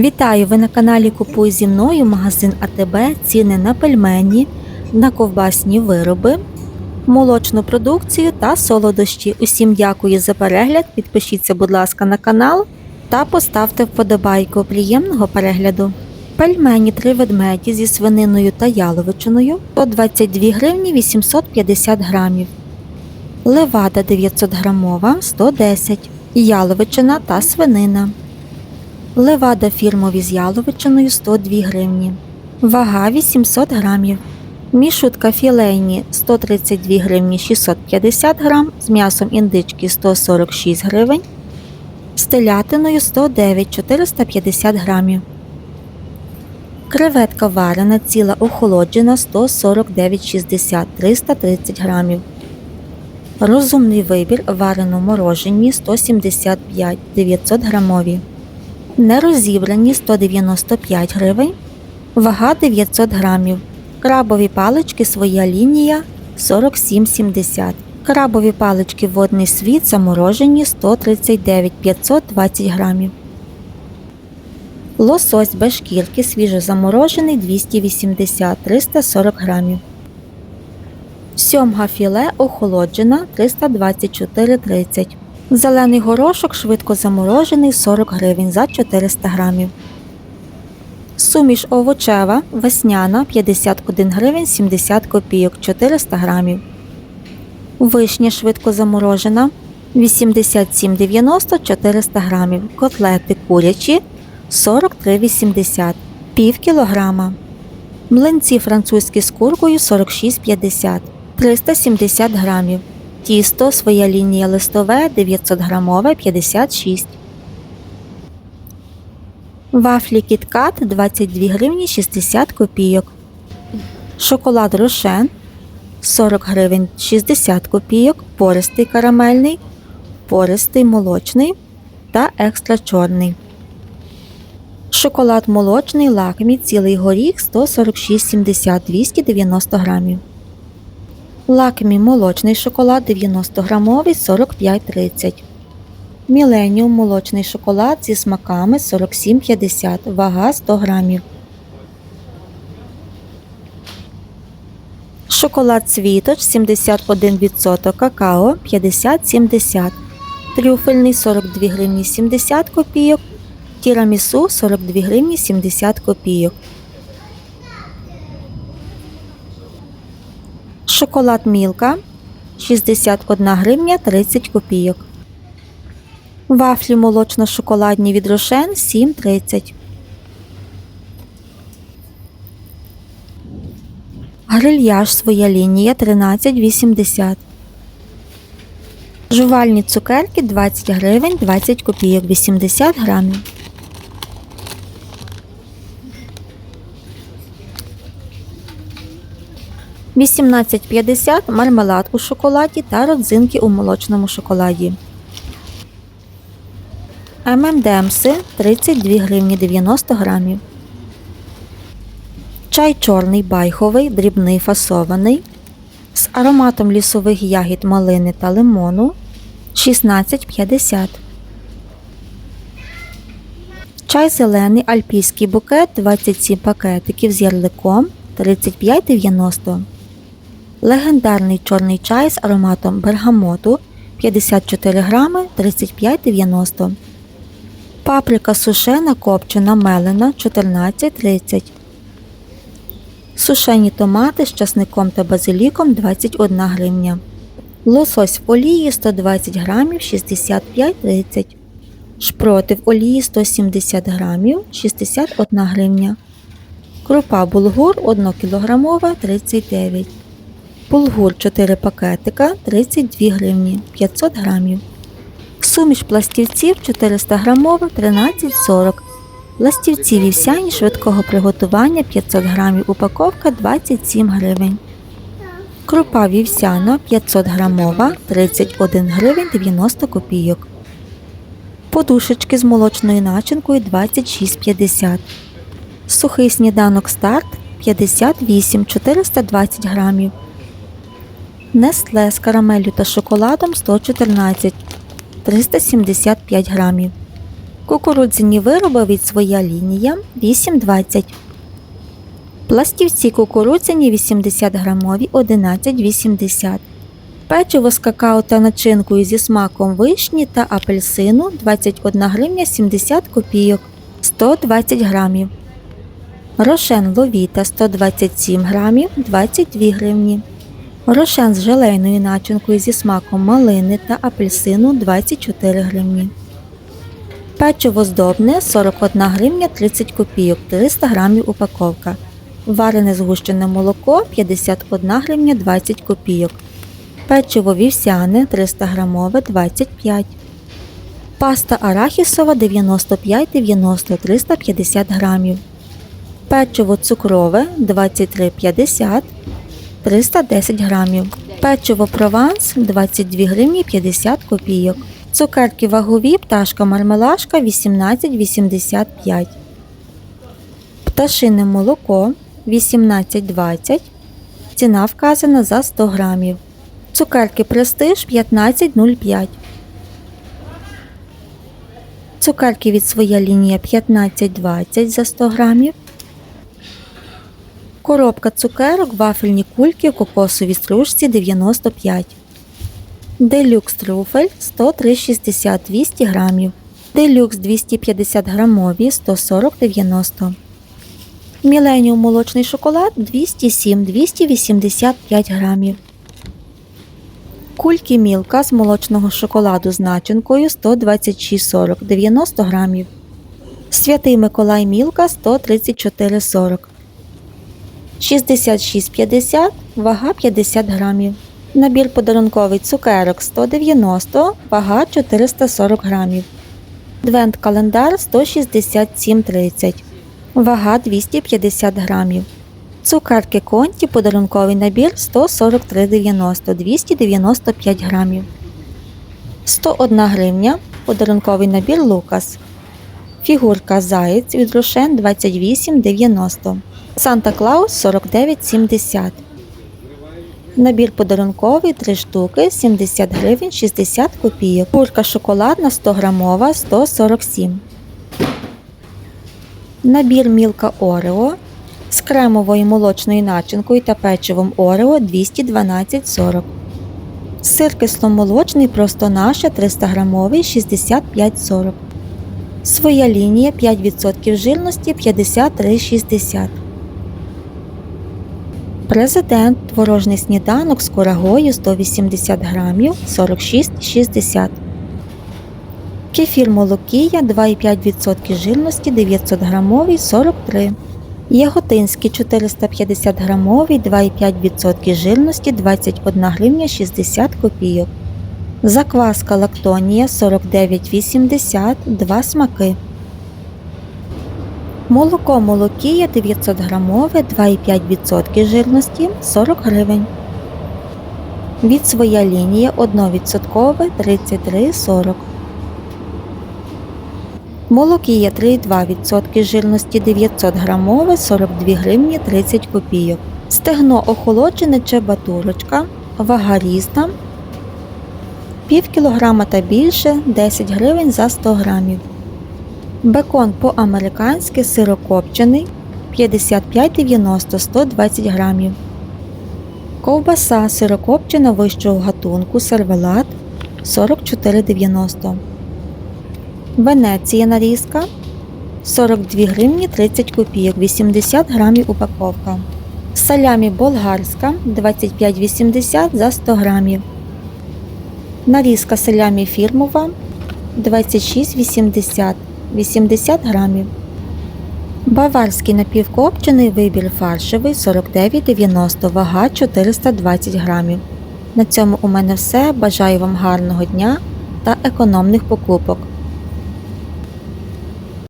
Вітаю! Ви на каналі Купуй зі мною магазин АТБ, ціни на пельмені, на ковбасні вироби, молочну продукцію та солодощі. Усім дякую за перегляд. Підпишіться, будь ласка, на канал та поставте вподобайку. Приємного перегляду. Пельмені три ведмеді зі свининою та яловичиною по 22 гривні 850 грамів. Левада 900 грамова 110 яловичина та свинина. Левада фірмові з яловичиною 102 гривні. Вага 800 грамів. Мішутка філейні 132 гривні 650 грам, з м'ясом індички 146 гривень, з телятиною 109 450 грамів. Креветка варена ціла охолоджена 149,60 330 грамів. Розумний вибір варено морожені 175 900 грамові. Нерозібрані 195 гривень, вага 900 грамів. Крабові палички своя лінія 47,70. Крабові палички водний світ заморожені 139 520 грамів. Лосось без шкірки свіжозаморожений 280 340 грамів. Сьомга філе охолоджена 324,30. Зелений горошок швидко заморожений 40 гривень за 400 грамів. Суміш овочева весняна 51 гривень 70 копійок 400 грамів. Вишня швидко заморожена 87,90 400 грамів. Котлети курячі 43,80 пів кілограма. Млинці французькі з куркою 46,50 370 грамів. Тісто своя лінія листове 900 грамове 56. Вафлі кіткат 22 гривні 60 копійок. Шоколад рошен 40 гривень 60 копійок. Пористий карамельний, пористий молочний та екстра чорний. Шоколад молочний лакмі цілий горіх 146,70 290 грамів. Лакмі молочний шоколад 90 грамовий 45,30. Міленіум молочний шоколад зі смаками 47,50, вага 100 грамів. Шоколад світоч 71% какао 50,70. Трюфельний 42 гривні 70 копійок. Тірамісу 42 гривні 70 копійок. Шоколад Мілка 61 гривня 30 копійок. Вафлі молочно-шоколадні від Рошен 7,30. Грильяж своя лінія 13,80. Жувальні цукерки 20 гривень 20 копійок 80 грамів. Вісімнадцять п'ятдесят мармелад у шоколаді та родзинки у молочному шоколаді. ММДМси 32 гривні 90 грамів. Чай чорний байховий, дрібний фасований. З ароматом лісових ягід малини та лимону 16,50. Чай зелений альпійський букет 27 пакетиків з ярликом 35,90. Легендарний чорний чай з ароматом бергамоту 54 грами 35,90. Паприка сушена копчена мелена 14,30. Сушені томати з часником та базиліком 21 гривня. Лосось в олії 120 грамів 65,30. Шпроти в олії 170 грамів 61 гривня. Крупа булгур 1 кг 39. Булгур 4 пакетика 32 гривні 500 грамів. Суміш пластівців 400 грамова 13,40. Ластівці вівсяні швидкого приготування 500 грамів упаковка 27 гривень. Крупа вівсяна 500 грамова 31 гривень 90 копійок. Подушечки з молочною начинкою 26,50. Сухий сніданок старт 58 420 грамів. Нестле з карамеллю та шоколадом 114 375 грамів. Кукурудзяні вироби від своя лінія 8,20. Пластівці кукурудзяні 80 грамові 11,80. Печиво з какао та начинкою зі смаком вишні та апельсину 21 гривня 70 копійок 120 грамів. Рошен ловіта 127 грамів 22 гривні. Рошен з желейною начинкою зі смаком малини та апельсину 24 гривні. Печиво здобне 41 гривня 30 копійок 300 грамів упаковка. Варене згущене молоко 51 гривня 20 копійок. Печиво вівсяне 300 грамове 25. Паста арахісова 95-90 350 грамів. Печиво цукрове 23,50 310 грамів. Печиво прованс 22 гривні 50 копійок. Цукерки вагові пташка мармелашка 18,85. Пташине молоко 18,20. Ціна вказана за 100 грамів. Цукерки престиж 15,05. Цукерки від своя лінія 15,20 за 100 грамів. Коробка цукерок, вафельні кульки в кокосовій стружці 95. Делюкс трюфель 103,60 200 грамів. Делюкс 250 грамові 140,90. Міленіум молочний шоколад 207 285 грамів. Кульки мілка з молочного шоколаду з начинкою 126,40 90 грамів. Святий Миколай мілка 134,40. 66,50 вага 50 грамів. Набір подарунковий цукерок 190, вага 440 грамів. Двент календар 167,30, вага 250 грамів. Цукерки конті подарунковий набір 143,90 295 грамів. 101 гривня подарунковий набір Лукас. Фігурка Заєць від Рошен 28,90. Санта Клаус 49,70. Набір подарунковий 3 штуки 70 гривень 60 копійок. Курка шоколадна 100 грамова 147. Набір мілка Орео з кремовою молочною начинкою та печивом Орео 212,40. Сир кисломолочний просто наша 300 грамовий 65,40. Своя лінія 5% жирності 53,60. Президент творожний сніданок з курагою 180 грамів 46,60. Кефір молокія 2,5% жирності 900 грамовий 43. Яготинський 450 грамовий 2,5% жирності 21 гривня 60 копійок. Закваска лактонія 49,80 2 смаки. Молоко молокія 900 грамове 2,5% жирності 40 гривень. Від своя лінія 1% 33,40. Молокія 3,2% жирності 900 грамове 42 гривні 30 копійок. Стегно охолоджене чебатурочка, вага різна, пів кілограма та більше 10 гривень за 100 грамів. Бекон по-американськи сирокопчений 55,90 120 грамів. Ковбаса сирокопчена вищого гатунку сервелат 44,90. Венеція нарізка 42 гривні 30 копійок 80 грамів упаковка. Салямі болгарська 25,80 за 100 грамів. Нарізка салямі фірмова 26,80 80 грамів. Баварський напівкопчений вибір фаршевий 49,90 вага 420 грамів. На цьому у мене все. Бажаю вам гарного дня та економних покупок.